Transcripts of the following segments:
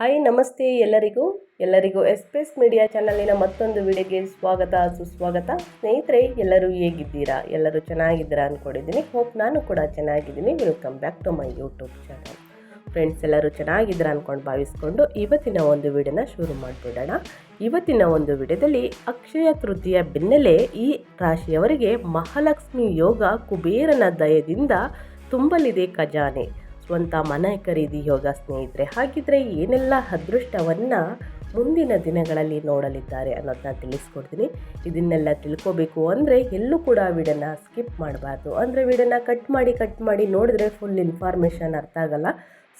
Hi ನಮಸ್ತೆ ಎಲ್ಲರಿಗೂ. ಎಲ್ಲರಿಗೂ ಎಸ್ಪೆಸ್ ಮೀಡಿಯಾ ಚಾನಲಿನ ಮತ್ತೊಂದು ವಿಡಿಯೋಗೆ ಸ್ವಾಗತ, ಸುಸ್ವಾಗತ. ಸ್ನೇಹಿತರೆ, ಎಲ್ಲರೂ ಹೇಗಿದ್ದೀರಾ? ಎಲ್ಲರೂ ಚೆನ್ನಾಗಿದ್ದೀರಾ ಅಂದ್ಕೊಂಡಿದ್ದೀನಿ ಹೋಪ್ ನಾನು ಕೂಡ ಚೆನ್ನಾಗಿದ್ದೀನಿ. Welcome back to my YouTube channel friends ಎಲ್ಲರೂ ಚೆನ್ನಾಗಿದ್ದೀರಾ ಅಂದ್ಕೊಂಡು ಭಾವಿಸ್ಕೊಂಡು ಇವತ್ತಿನ ಒಂದು ವಿಡಿಯೋನ ಶುರು ಮಾಡಿಬಿಡೋಣ. ಇವತ್ತಿನ ಒಂದು ವಿಡಿಯೋದಲ್ಲಿ ಅಕ್ಷಯ ತೃತೀಯ ಬೆನ್ನಲ್ಲೇ ಈ ರಾಶಿಯವರಿಗೆ ಮಹಾಲಕ್ಷ್ಮಿ ಯೋಗ ಕುಬೇರನ ದಯದಿಂದ ತುಂಬಲಿದೆ ಖಜಾನೆ. ಸ್ವಂತ ಮನೆ ಖರೀದಿ ಯೋಗ ಸ್ನೇಹಿತರೆ, ಹಾಗಿದ್ರೆ ಏನೆಲ್ಲ ಅದೃಷ್ಟವನ್ನು ಮುಂದಿನ ದಿನಗಳಲ್ಲಿ ನೋಡಲಿದ್ದಾರೆ ಅನ್ನೋದನ್ನ ತಿಳಿಸ್ಕೊಡ್ತೀನಿ. ಇದನ್ನೆಲ್ಲ ತಿಳ್ಕೊಬೇಕು ಅಂದರೆ ಎಲ್ಲೂ ಕೂಡ ವಿಡನ್ನ ಸ್ಕಿಪ್ ಮಾಡಬಾರ್ದು. ಅಂದರೆ ವಿಡನ್ನ ಕಟ್ ಮಾಡಿ ಕಟ್ ಮಾಡಿ ನೋಡಿದ್ರೆ ಫುಲ್ ಇನ್ಫಾರ್ಮೇಷನ್ ಅರ್ಥ ಆಗಲ್ಲ.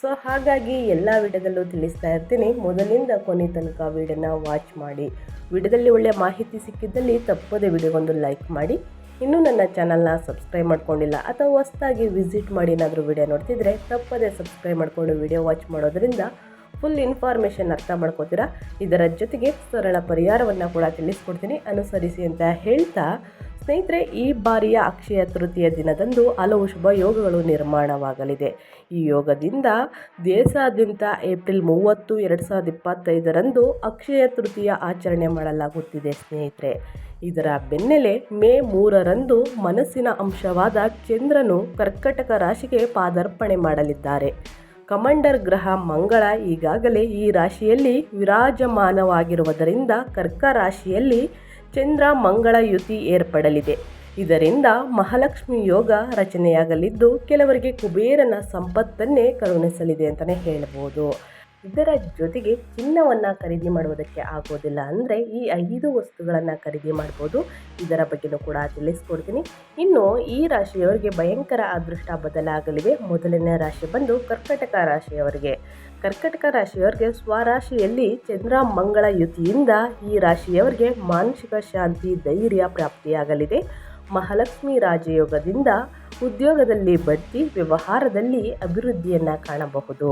ಸೊ, ಹಾಗಾಗಿ ಎಲ್ಲ ವಿಡದಲ್ಲೂ ತಿಳಿಸ್ತಾ ಇರ್ತೀನಿ. ಮೊದಲಿಂದ ಕೊನೆ ತನಕ ವಿಡಿಯೋನ ವಾಚ್ ಮಾಡಿ ವಿಡದಲ್ಲಿ ಒಳ್ಳೆಯ ಮಾಹಿತಿ ಸಿಕ್ಕಿದ್ದಲ್ಲಿ ತಪ್ಪದೇ ವಿಡಿಯೋಗೊಂದು ಲೈಕ್ ಮಾಡಿ. ಇನ್ನೂ ನನ್ನ ಚಾನಲ್ನ ಸಬ್ಸ್ಕ್ರೈಬ್ ಮಾಡ್ಕೊಂಡಿಲ್ಲ ಅಥವಾ ಹೊಸದಾಗಿ ವಿಸಿಟ್ ಮಾಡಿ ಏನಾದರೂ ವಿಡಿಯೋ ನೋಡ್ತಿದ್ರೆ ತಪ್ಪದೇ ಸಬ್ಸ್ಕ್ರೈಬ್ ಮಾಡಿಕೊಂಡು ವಿಡಿಯೋ ವಾಚ್ ಮಾಡೋದ್ರಿಂದ ಫುಲ್ ಇನ್ಫಾರ್ಮೇಷನ್ ಅರ್ಥ ಮಾಡ್ಕೋತೀರಾ? ಇದರ ಜೊತೆಗೆ ಸರಳ ಪರಿಹಾರವನ್ನು ಕೂಡ ತಿಳಿಸ್ಕೊಡ್ತೀನಿ. ಅನುಸರಿಸಿ ಅಂತ ಹೇಳ್ತಾ, ಸ್ನೇಹಿತರೆ, ಈ ಬಾರಿಯ ಅಕ್ಷಯ ತೃತೀಯ ದಿನದಂದು ಹಲವು ಶುಭ ಯೋಗಗಳು ನಿರ್ಮಾಣವಾಗಲಿದೆ. ಈ ಯೋಗದಿಂದ ದೇಶಾದ್ಯಂತ ಏಪ್ರಿಲ್ ಮೂವತ್ತು, ಎರಡು ಸಾವಿರದ ಇಪ್ಪತ್ತೈದರಂದು ಅಕ್ಷಯ ತೃತೀಯ ಆಚರಣೆ ಮಾಡಲಾಗುತ್ತಿದೆ, ಸ್ನೇಹಿತರೆ. ಇದರ ಬೆನ್ನಲ್ಲೇ ಮೇ ಮೂರರಂದು ಮನಸ್ಸಿನ ಅಂಶವಾದ ಚಂದ್ರನು ಕರ್ಕಟಕ ರಾಶಿಗೆ ಪಾದಾರ್ಪಣೆ ಮಾಡಲಿದ್ದಾರೆ. ಕಮಾಂಡರ್ ಗ್ರಹ ಮಂಗಳ ಈಗಾಗಲೇ ಈ ರಾಶಿಯಲ್ಲಿ ವಿರಾಜಮಾನವಾಗಿರುವುದರಿಂದ ಕರ್ಕ ರಾಶಿಯಲ್ಲಿ ಚಂದ್ರ ಮಂಗಳ ಯುತಿ ಏರ್ಪಡಲಿದೆ. ಇದರಿಂದ ಮಹಾಲಕ್ಷ್ಮಿ ಯೋಗ ರಚನೆಯಾಗಲಿದ್ದು, ಕೆಲವರಿಗೆ ಕುಬೇರನ ಸಂಪತ್ತನ್ನೇ ಕರುಣಿಸಲಿದೆ ಅಂತಲೇ ಹೇಳ್ಬೋದು. ಇದರ ಜೊತೆಗೆ ಚಿನ್ನವನ್ನು ಖರೀದಿ ಮಾಡುವುದಕ್ಕೆ ಆಗೋದಿಲ್ಲ ಅಂದರೆ ಈ ಐದು ವಸ್ತುಗಳನ್ನು ಖರೀದಿ ಮಾಡ್ಬೋದು. ಇದರ ಬಗ್ಗೆನೂ ಕೂಡ ತಿಳಿಸ್ಕೊಡ್ತೀನಿ. ಇನ್ನು ಈ ರಾಶಿಯವರಿಗೆ ಭಯಂಕರ ಅದೃಷ್ಟ ಬದಲಾಗಲಿವೆ. ಮೊದಲನೇ ರಾಶಿ ಬಂದು ಕರ್ಕಟಕ ರಾಶಿಯವರಿಗೆ. ಕರ್ಕಟಕ ರಾಶಿಯವರಿಗೆ ಸ್ವರಾಶಿಯಲ್ಲಿ ಚಂದ್ರ ಮಂಗಳ ಯುತಿಯಿಂದ ಈ ರಾಶಿಯವರಿಗೆ ಮಾನಸಿಕ ಶಾಂತಿ, ಧೈರ್ಯ ಪ್ರಾಪ್ತಿಯಾಗಲಿದೆ. ಮಹಾಲಕ್ಷ್ಮಿ ರಾಜಯೋಗದಿಂದ ಉದ್ಯೋಗದಲ್ಲಿ ಬಡ್ತಿ, ವ್ಯವಹಾರದಲ್ಲಿ ಅಭಿವೃದ್ಧಿಯನ್ನು ಕಾಣಬಹುದು.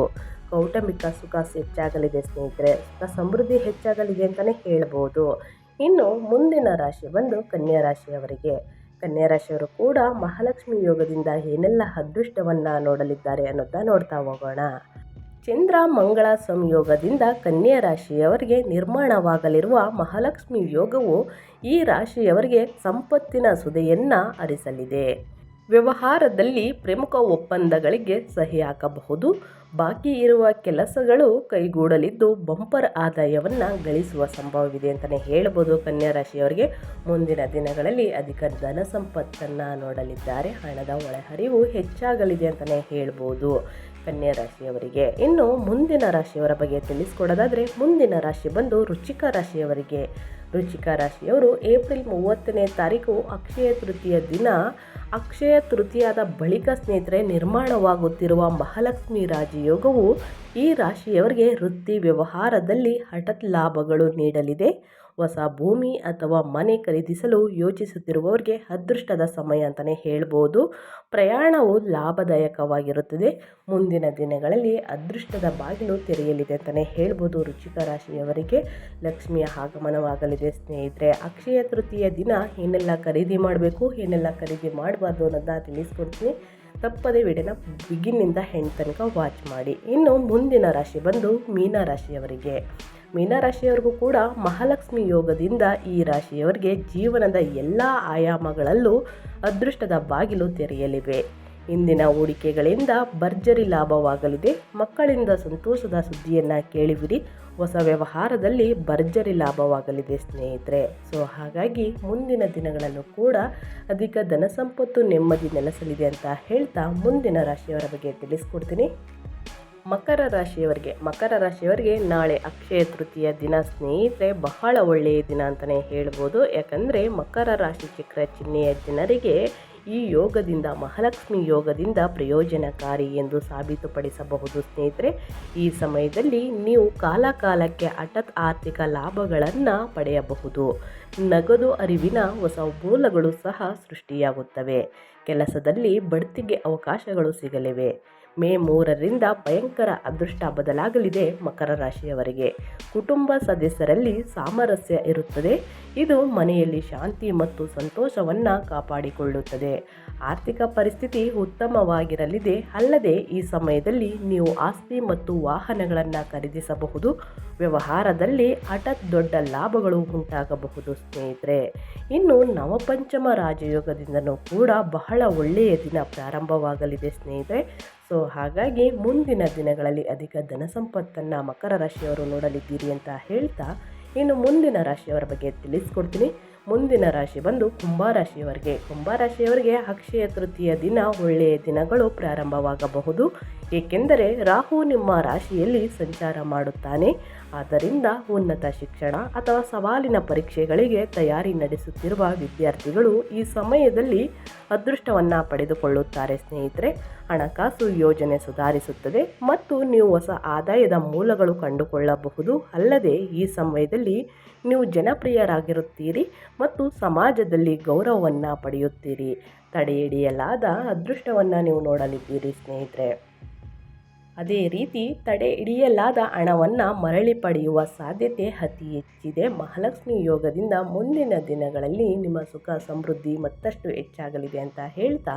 ಕೌಟುಂಬಿಕ ಸುಖ ಹೆಚ್ಚಾಗಲಿದೆ ಸ್ನೇಹಿತರೆ, ಸುಖ ಸಮೃದ್ಧಿ ಹೆಚ್ಚಾಗಲಿದೆ ಅಂತಲೇ ಹೇಳ್ಬೋದು. ಇನ್ನು ಮುಂದಿನ ರಾಶಿ ಬಂದು ಕನ್ಯಾ ರಾಶಿಯವರಿಗೆ. ಕನ್ಯಾ ರಾಶಿಯವರು ಕೂಡ ಮಹಾಲಕ್ಷ್ಮಿ ಯೋಗದಿಂದ ಏನೆಲ್ಲ ಅದೃಷ್ಟವನ್ನು ನೋಡಲಿದ್ದಾರೆ ಅನ್ನೋದನ್ನ ನೋಡ್ತಾ ಹೋಗೋಣ. ಚಂದ್ರ ಮಂಗಳ ಸಂಯೋಗದಿಂದ ಕನ್ಯಾ ರಾಶಿಯವರಿಗೆ ನಿರ್ಮಾಣವಾಗಲಿರುವ ಮಹಾಲಕ್ಷ್ಮಿ ಯೋಗವು ಈ ರಾಶಿಯವರಿಗೆ ಸಂಪತ್ತಿನ ಸುದೆಯನ್ನು ಹರಿಸಲಿದೆ ವ್ಯವಹಾರದಲ್ಲಿ ಪ್ರಮುಖ ಒಪ್ಪಂದಗಳಿಗೆ ಸಹಿ ಹಾಕಬಹುದು. ಬಾಕಿ ಇರುವ ಕೆಲಸಗಳು ಕೈಗೂಡಲಿದ್ದು ಬಂಪರ್ ಆದಾಯವನ್ನು ಗಳಿಸುವ ಸಂಭವವಿದೆ ಅಂತಲೇ ಹೇಳ್ಬೋದು ಕನ್ಯಾ ರಾಶಿಯವರಿಗೆ ಮುಂದಿನ ದಿನಗಳಲ್ಲಿ ಅಧಿಕ ಧನ ಸಂಪತ್ತನ್ನು ನೋಡಲಿದ್ದಾರೆ. ಹಣದ ಒಳಹರಿವು ಹೆಚ್ಚಾಗಲಿದೆ ಅಂತಲೇ ಹೇಳ್ಬೋದು. ಕನ್ಯಾ ರಾಶಿಯವರಿಗೆ. ಇನ್ನು ಮುಂದಿನ ರಾಶಿಯವರ ಬಗ್ಗೆ ತಿಳಿಸ್ಕೊಡೋದಾದರೆ, ಮುಂದಿನ ರಾಶಿ ಬಂದು ರುಚಿಕ ರಾಶಿಯವರಿಗೆ. ರುಚಿಕ ರಾಶಿಯವರು ಏಪ್ರಿಲ್ ಮೂವತ್ತನೇ ತಾರೀಕು ಅಕ್ಷಯ ತೃತೀಯ ದಿನ. ಅಕ್ಷಯ ತೃತೀಯದ ಬಳಿಕ ಸ್ನೇಹಿತರೆ, ನಿರ್ಮಾಣವಾಗುತ್ತಿರುವ ಮಹಾಲಕ್ಷ್ಮಿ ರಾಜಯೋಗವು ಈ ರಾಶಿಯವರಿಗೆ ವೃತ್ತಿ ವ್ಯವಹಾರದಲ್ಲಿ ಹಠತ್ ಲಾಭಗಳು ನೀಡಲಿದೆ. ಹೊಸ ಭೂಮಿ ಅಥವಾ ಮನೆ ಖರೀದಿಸಲು ಯೋಚಿಸುತ್ತಿರುವವರಿಗೆ ಅದೃಷ್ಟದ ಸಮಯ ಅಂತಲೇ ಹೇಳ್ಬೋದು. ಪ್ರಯಾಣವು ಲಾಭದಾಯಕವಾಗಿರುತ್ತದೆ. ಮುಂದಿನ ದಿನಗಳಲ್ಲಿ ಅದೃಷ್ಟದ ಬಾಗಿಲು ತೆರೆಯಲಿದೆ ಅಂತಲೇ ಹೇಳ್ಬೋದು ರುಚಿಕ ರಾಶಿಯವರಿಗೆ. ಲಕ್ಷ್ಮಿಯ ಆಗಮನವಾಗಲಿದೆ. ಸ್ನೇಹಿತರೆ, ಅಕ್ಷಯ ತೃತೀಯ ದಿನ ಏನೆಲ್ಲ ಖರೀದಿ ಮಾಡಬೇಕು, ಏನೆಲ್ಲ ಖರೀದಿ ಮಾಡಬಾರ್ದು ಅನ್ನೋದನ್ನ ತಿಳಿಸ್ಕೊಡ್ತೀನಿ. ತಪ್ಪದೇ ವಿಡಿಯೋನ ಬಿಗಿನಿಂದ ಹೆಣ್ಣು ತನಕ ವಾಚ್ ಮಾಡಿ. ಇನ್ನು ಮುಂದಿನ ರಾಶಿ ಬಂದು ಮೀನ ರಾಶಿಯವರಿಗೆ. ಮೀನರಾಶಿಯವರಿಗೂ ಕೂಡ ಮಹಾಲಕ್ಷ್ಮಿ ಯೋಗದಿಂದ ಈ ರಾಶಿಯವರಿಗೆ ಜೀವನದ ಎಲ್ಲ ಆಯಾಮಗಳಲ್ಲೂ ಅದೃಷ್ಟದ ಬಾಗಿಲು ತೆರೆಯಲಿವೆ. ಇಂದಿನ ಹೂಡಿಕೆಗಳಿಂದ ಭರ್ಜರಿ ಲಾಭವಾಗಲಿದೆ. ಮಕ್ಕಳಿಂದ ಸಂತೋಷದ ಸುದ್ದಿಯನ್ನು ಕೇಳಿವಿರಿ. ಹೊಸ ವ್ಯವಹಾರದಲ್ಲಿ ಭರ್ಜರಿ ಲಾಭವಾಗಲಿದೆ ಸ್ನೇಹಿತರೆ. ಸೊ, ಹಾಗಾಗಿ ಮುಂದಿನ ದಿನಗಳಲ್ಲೂ ಕೂಡ ಅಧಿಕ ಧನ ಸಂಪತ್ತು ನೆಮ್ಮದಿ ನೆಲೆಸಲಿದೆ ಅಂತ ಹೇಳ್ತಾ ಮುಂದಿನ ರಾಶಿಯವರ ಬಗ್ಗೆ ತಿಳಿಸ್ಕೊಡ್ತೀನಿ. ಮಕರ ರಾಶಿಯವರಿಗೆ ಮಕರ ರಾಶಿಯವರಿಗೆ ನಾಳೆ ಅಕ್ಷಯ ತೃತೀಯ ದಿನ. ಸ್ನೇಹಿತರೆ, ಬಹಳ ಒಳ್ಳೆಯ ದಿನ ಅಂತಲೇ ಹೇಳ್ಬೋದು. ಯಾಕಂದರೆ, ಮಕರ ರಾಶಿ ಚಕ್ರ ಚಿಹ್ನೆಯ ಜನರಿಗೆ ಈ ಯೋಗದಿಂದ, ಮಹಾಲಕ್ಷ್ಮಿ ಯೋಗದಿಂದ ಪ್ರಯೋಜನಕಾರಿ ಎಂದು ಸಾಬೀತುಪಡಿಸಬಹುದು. ಸ್ನೇಹಿತರೆ, ಈ ಸಮಯದಲ್ಲಿ ನೀವು ಕಾಲಕಾಲಕ್ಕೆ ಹಠಾತ್ ಆರ್ಥಿಕ ಲಾಭಗಳನ್ನು ಪಡೆಯಬಹುದು. ನಗದು ಅರಿವಿನ ಹೊಸ ಮೂಲಗಳು ಸಹ ಸೃಷ್ಟಿಯಾಗುತ್ತವೆ. ಕೆಲಸದಲ್ಲಿ ಬಡ್ತಿಗೆ ಅವಕಾಶಗಳು ಸಿಗಲಿವೆ. ಮೇ ಮೂರರಿಂದ ಭಯಂಕರ ಅದೃಷ್ಟ ಬದಲಾಗಲಿದೆ ಮಕರ ರಾಶಿಯವರಿಗೆ. ಕುಟುಂಬ ಸದಸ್ಯರಲ್ಲಿ ಸಾಮರಸ್ಯ ಇರುತ್ತದೆ. ಇದು ಮನೆಯಲ್ಲಿ ಶಾಂತಿ ಮತ್ತು ಸಂತೋಷವನ್ನು ಕಾಪಾಡಿಕೊಳ್ಳುತ್ತದೆ. ಆರ್ಥಿಕ ಪರಿಸ್ಥಿತಿ ಉತ್ತಮವಾಗಿರಲಿದೆ. ಅಲ್ಲದೆ ಈ ಸಮಯದಲ್ಲಿ ನೀವು ಆಸ್ತಿ ಮತ್ತು ವಾಹನಗಳನ್ನು ಖರೀದಿಸಬಹುದು. ವ್ಯವಹಾರದಲ್ಲಿ ಹಠಾತ್ ದೊಡ್ಡ ಲಾಭಗಳು ಉಂಟಾಗಬಹುದು ಸ್ನೇಹಿತರೆ. ಇನ್ನು ನವಪಂಚಮ ರಾಜಯೋಗದಿಂದನೂ ಕೂಡ ಬಹಳ ಒಳ್ಳೆಯ ದಿನ ಪ್ರಾರಂಭವಾಗಲಿದೆ ಸ್ನೇಹಿತರೆ. ಸೊ ಹಾಗಾಗಿ ಮುಂದಿನ ದಿನಗಳಲ್ಲಿ ಅಧಿಕ ಧನ ಸಂಪತ್ತನ್ನು ಮಕರ ರಾಶಿಯವರು ನೋಡಲಿದ್ದೀರಿ ಅಂತ ಹೇಳ್ತಾ ಇನ್ನು ಮುಂದಿನ ರಾಶಿಯವರ ಬಗ್ಗೆ ತಿಳಿಸ್ಕೊಡ್ತೀನಿ. ಮುಂದಿನ ರಾಶಿ ಬಂದು ಕುಂಭರಾಶಿಯವರಿಗೆ ಕುಂಭರಾಶಿಯವರಿಗೆ ಅಕ್ಷಯ ತೃತೀಯ ದಿನ ಒಳ್ಳೆಯ ದಿನಗಳು ಪ್ರಾರಂಭವಾಗಬಹುದು. ಏಕೆಂದರೆ ರಾಹು ನಿಮ್ಮ ರಾಶಿಯಲ್ಲಿ ಸಂಚಾರ ಮಾಡುತ್ತಾನೆ. ಆದ್ದರಿಂದ ಉನ್ನತ ಶಿಕ್ಷಣ ಅಥವಾ ಸವಾಲಿನ ಪರೀಕ್ಷೆಗಳಿಗೆ ತಯಾರಿ ನಡೆಸುತ್ತಿರುವ ವಿದ್ಯಾರ್ಥಿಗಳು ಈ ಸಮಯದಲ್ಲಿ ಅದೃಷ್ಟವನ್ನು ಪಡೆದುಕೊಳ್ಳುತ್ತಾರೆ ಸ್ನೇಹಿತರೆ. ಹಣಕಾಸು ಯೋಜನೆ ಸುಧಾರಿಸುತ್ತದೆ ಮತ್ತು ನೀವು ಹೊಸ ಆದಾಯದ ಮೂಲಗಳು ಕಂಡುಕೊಳ್ಳಬಹುದು. ಅಲ್ಲದೆ ಈ ಸಮಯದಲ್ಲಿ ನೀವು ಜನಪ್ರಿಯರಾಗಿರುತ್ತೀರಿ ಮತ್ತು ಸಮಾಜದಲ್ಲಿ ಗೌರವವನ್ನು ಪಡೆಯುತ್ತೀರಿ. ತಡೆಹಿಡಿಯಲಾದ ಅದೃಷ್ಟವನ್ನು ನೀವು ನೋಡಲಿದ್ದೀರಿ ಸ್ನೇಹಿತರೆ. ಅದೇ ರೀತಿ ತಡೆ ಹಿಡಿಯಲಾದ ಹಣವನ್ನು ಮರಳಿ ಪಡೆಯುವ ಸಾಧ್ಯತೆ ಅತಿ ಹೆಚ್ಚಿದೆ. ಮಹಾಲಕ್ಷ್ಮಿ ಯೋಗದಿಂದ ಮುಂದಿನ ದಿನಗಳಲ್ಲಿ ನಿಮ್ಮ ಸುಖ ಸಮೃದ್ಧಿ ಮತ್ತಷ್ಟು ಹೆಚ್ಚಾಗಲಿದೆ ಅಂತ ಹೇಳ್ತಾ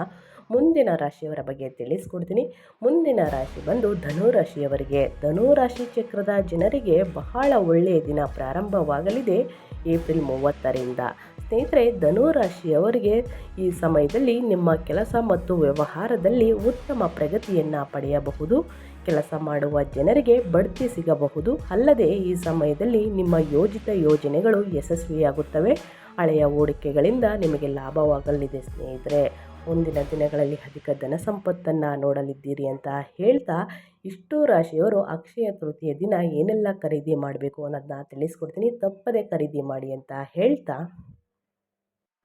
ಮುಂದಿನ ರಾಶಿಯವರ ಬಗ್ಗೆ ತಿಳಿಸ್ಕೊಡ್ತೀನಿ. ಮುಂದಿನ ರಾಶಿ ಬಂದು ಧನುರಾಶಿಯವರಿಗೆ ಧನುರಾಶಿ ಧನು ರಾಶಿ ಚಕ್ರದ ಜನರಿಗೆ ಬಹಳ ಒಳ್ಳೆಯ ದಿನ ಪ್ರಾರಂಭವಾಗಲಿದೆ ಏಪ್ರಿಲ್ ಮೂವತ್ತರಿಂದ. ಸ್ನೇಹಿತರೆ ಧನುರಾಶಿಯವರಿಗೆ ಈ ಸಮಯದಲ್ಲಿ ನಿಮ್ಮ ಕೆಲಸ ಮತ್ತು ವ್ಯವಹಾರದಲ್ಲಿ ಉತ್ತಮ ಪ್ರಗತಿಯನ್ನು ಪಡೆಯಬಹುದು. ಕೆಲಸ ಮಾಡುವ ಜನರಿಗೆ ಬಡ್ತಿ ಸಿಗಬಹುದು. ಅಲ್ಲದೆ ಈ ಸಮಯದಲ್ಲಿ ನಿಮ್ಮ ಯೋಜಿತ ಯೋಜನೆಗಳು ಯಶಸ್ವಿಯಾಗುತ್ತವೆ. ಹಳೆಯ ಹೂಡಿಕೆಗಳಿಂದ ನಿಮಗೆ ಲಾಭವಾಗಲಿದೆ ಸ್ನೇಹಿತರೆ. ಮುಂದಿನ ದಿನಗಳಲ್ಲಿ ಅಧಿಕ ಧನ ಸಂಪತ್ತನ್ನು ನೋಡಲಿದ್ದೀರಿ ಅಂತ ಹೇಳ್ತಾ ಇಷ್ಟು ರಾಶಿಯವರು ಅಕ್ಷಯ ತೃತೀಯ ದಿನ ಏನೆಲ್ಲ ಖರೀದಿ ಮಾಡಬೇಕು ಅನ್ನೋದನ್ನ ತಿಳಿಸ್ಕೊಡ್ತೀನಿ. ತಪ್ಪದೆ ಖರೀದಿ ಮಾಡಿ ಅಂತ ಹೇಳ್ತಾ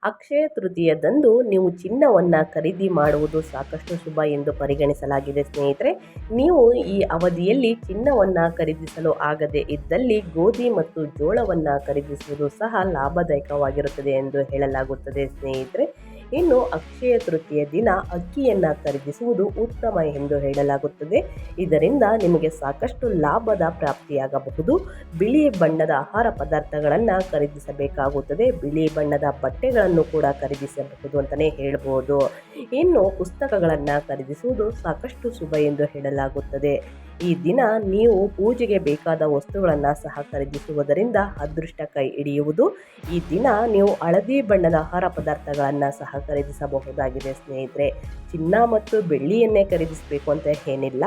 ಅಕ್ಷಯ ತೃತೀಯದಂದು ನೀವು ಚಿನ್ನವನ್ನು ಖರೀದಿ ಮಾಡುವುದು ಸಾಕಷ್ಟು ಶುಭ ಎಂದು ಪರಿಗಣಿಸಲಾಗಿದೆ, ಸ್ನೇಹಿತರೆ. ನೀವು ಈ ಅವಧಿಯಲ್ಲಿ ಚಿನ್ನವನ್ನು ಖರೀದಿಸಲು ಆಗದೇ ಇದ್ದಲ್ಲಿ ಗೋಧಿ ಮತ್ತು ಜೋಳವನ್ನು ಖರೀದಿಸುವುದು ಸಹ ಲಾಭದಾಯಕವಾಗಿರುತ್ತದೆ ಎಂದು ಹೇಳಲಾಗುತ್ತದೆ, ಸ್ನೇಹಿತರೆ. ಇನ್ನು ಅಕ್ಷಯ ತೃತೀಯ ದಿನ ಅಕ್ಕಿಯನ್ನು ಖರೀದಿಸುವುದು ಉತ್ತಮ ಎಂದು ಹೇಳಲಾಗುತ್ತದೆ. ಇದರಿಂದ ನಿಮಗೆ ಸಾಕಷ್ಟು ಲಾಭದ ಪ್ರಾಪ್ತಿಯಾಗಬಹುದು. ಬಿಳಿ ಬಣ್ಣದ ಆಹಾರ ಪದಾರ್ಥಗಳನ್ನು ಖರೀದಿಸಬೇಕಾಗುತ್ತದೆ. ಬಿಳಿ ಬಣ್ಣದ ಬಟ್ಟೆಗಳನ್ನು ಕೂಡ ಖರೀದಿಸಬಹುದು ಅಂತಲೇ ಹೇಳ್ಬೋದು. ಇನ್ನು ಪುಸ್ತಕಗಳನ್ನು ಖರೀದಿಸುವುದು ಸಾಕಷ್ಟು ಶುಭ ಎಂದು ಹೇಳಲಾಗುತ್ತದೆ. ಈ ದಿನ ನೀವು ಪೂಜೆಗೆ ಬೇಕಾದ ವಸ್ತುಗಳನ್ನು ಸಹ ಖರೀದಿಸುವುದರಿಂದ ಅದೃಷ್ಟ ಕೈ ಹಿಡಿಯುವುದು. ಈ ದಿನ ನೀವು ಹಳದಿ ಬಣ್ಣದ ಆಹಾರ ಪದಾರ್ಥಗಳನ್ನು ಸಹ ಖರೀದಿಸಬಹುದಾಗಿದೆ ಸ್ನೇಹಿತರೆ. ಚಿನ್ನ ಮತ್ತು ಬೆಳ್ಳಿಯನ್ನೇ ಖರೀದಿಸಬೇಕು ಅಂತ ಏನಿಲ್ಲ.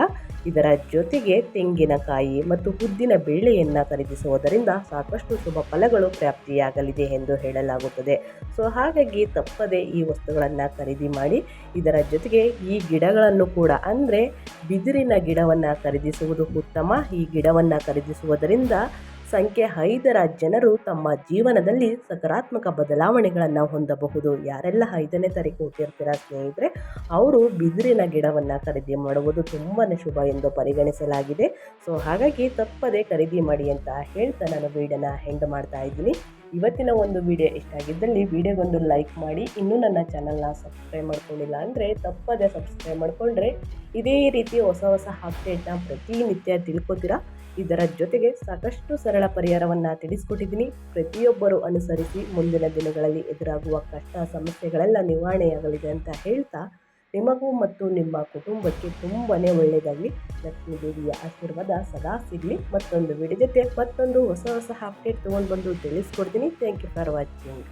ಇದರ ಜೊತೆಗೆ ತೆಂಗಿನಕಾಯಿ ಮತ್ತು ಉದ್ದಿನ ಬೇಳೆಯನ್ನು ಖರೀದಿಸುವುದರಿಂದ ಸಾಕಷ್ಟು ಶುಭ ಫಲಗಳು ಪ್ರಾಪ್ತಿಯಾಗಲಿದೆ ಎಂದು ಹೇಳಲಾಗುತ್ತದೆ. ಸೊ, ಹಾಗಾಗಿ ತಪ್ಪದೆ ಈ ವಸ್ತುಗಳನ್ನು ಖರೀದಿ ಮಾಡಿ. ಇದರ ಜೊತೆಗೆ ಈ ಗಿಡಗಳನ್ನು ಕೂಡ ಅಂದರೆ ಬಿದಿರಿನ ಗಿಡವನ್ನು ಖರೀದಿಸುವುದು ಉತ್ತಮ. ಈ ಗಿಡವನ್ನು ಖರೀದಿಸುವುದರಿಂದ ಸಂಖ್ಯೆ ಐದರ ಜನರು ತಮ್ಮ ಜೀವನದಲ್ಲಿ ಸಕಾರಾತ್ಮಕ ಬದಲಾವಣೆಗಳನ್ನು ಹೊಂದಬಹುದು. ಯಾರೆಲ್ಲ ಐದನೇ ತಾರೀಕು ಹುಟ್ಟಿರ್ತೀರ ಸ್ನೇಹಿತರೆ, ಅವರು ಬಿದಿರಿನ ಗಿಡವನ್ನು ಖರೀದಿ ಮಾಡುವುದು ತುಂಬಾ ಶುಭ ಎಂದು ಪರಿಗಣಿಸಲಾಗಿದೆ. ಸೊ, ಹಾಗಾಗಿ ತಪ್ಪದೆ ಖರೀದಿ ಮಾಡಿ ಅಂತ ಹೇಳ್ತಾ ನಾನು ವೀಡಿಯೋನ ಹೆಂಡ್ ಮಾಡ್ತಾ ಇದ್ದೀನಿ. ಇವತ್ತಿನ ಒಂದು ವಿಡಿಯೋ ಇಷ್ಟ ಆಗಿದ್ದಲ್ಲಿ ವಿಡಿಯೋಗೊಂದು ಲೈಕ್ ಮಾಡಿ. ಇನ್ನೂ ನನ್ನ ಚಾನಲ್ನ ಸಬ್ಸ್ಕ್ರೈಬ್ ಮಾಡ್ಕೊಂಡಿಲ್ಲ ಅಂದರೆ ತಪ್ಪದೆ ಸಬ್ಸ್ಕ್ರೈಬ್ ಮಾಡಿಕೊಂಡ್ರೆ ಇದೇ ರೀತಿ ಹೊಸ ಹೊಸ ಅಪ್ಡೇಟ್ನ ಪ್ರತಿನಿತ್ಯ ತಿಳ್ಕೊತೀರಾ? ಇದರ ಜೊತೆಗೆ ಸಾಕಷ್ಟು ಸರಳ ಪರಿಹಾರವನ್ನು ತಿಳಿಸ್ಕೊಟ್ಟಿದ್ದೀನಿ. ಪ್ರತಿಯೊಬ್ಬರು ಅನುಸರಿಸಿ ಮುಂದಿನ ದಿನಗಳಲ್ಲಿ ಎದುರಾಗುವ ಕಷ್ಟ, ಸಮಸ್ಯೆಗಳೆಲ್ಲ ನಿವಾರಣೆಯಾಗಲಿದೆ ಅಂತ ಹೇಳ್ತಾ ನಿಮಗೂ ಮತ್ತು ನಿಮ್ಮ ಕುಟುಂಬಕ್ಕೆ ತುಂಬಾ ಒಳ್ಳೆಯದಾಗಲಿ. ಲಕ್ಷ್ಮೀ ದೇವಿಯ ಆಶೀರ್ವಾದ ಸದಾ ಸಿಗಲಿ. ಮತ್ತೊಂದು ವಿಡಿಯೋ ಜೊತೆ ಮತ್ತೊಂದು ಹೊಸ ಹೊಸ ಅಪ್ಡೇಟ್ ತೊಗೊಂಡು ಬಂದು ತಿಳಿಸ್ಕೊಡ್ತೀನಿ. Thank you for watching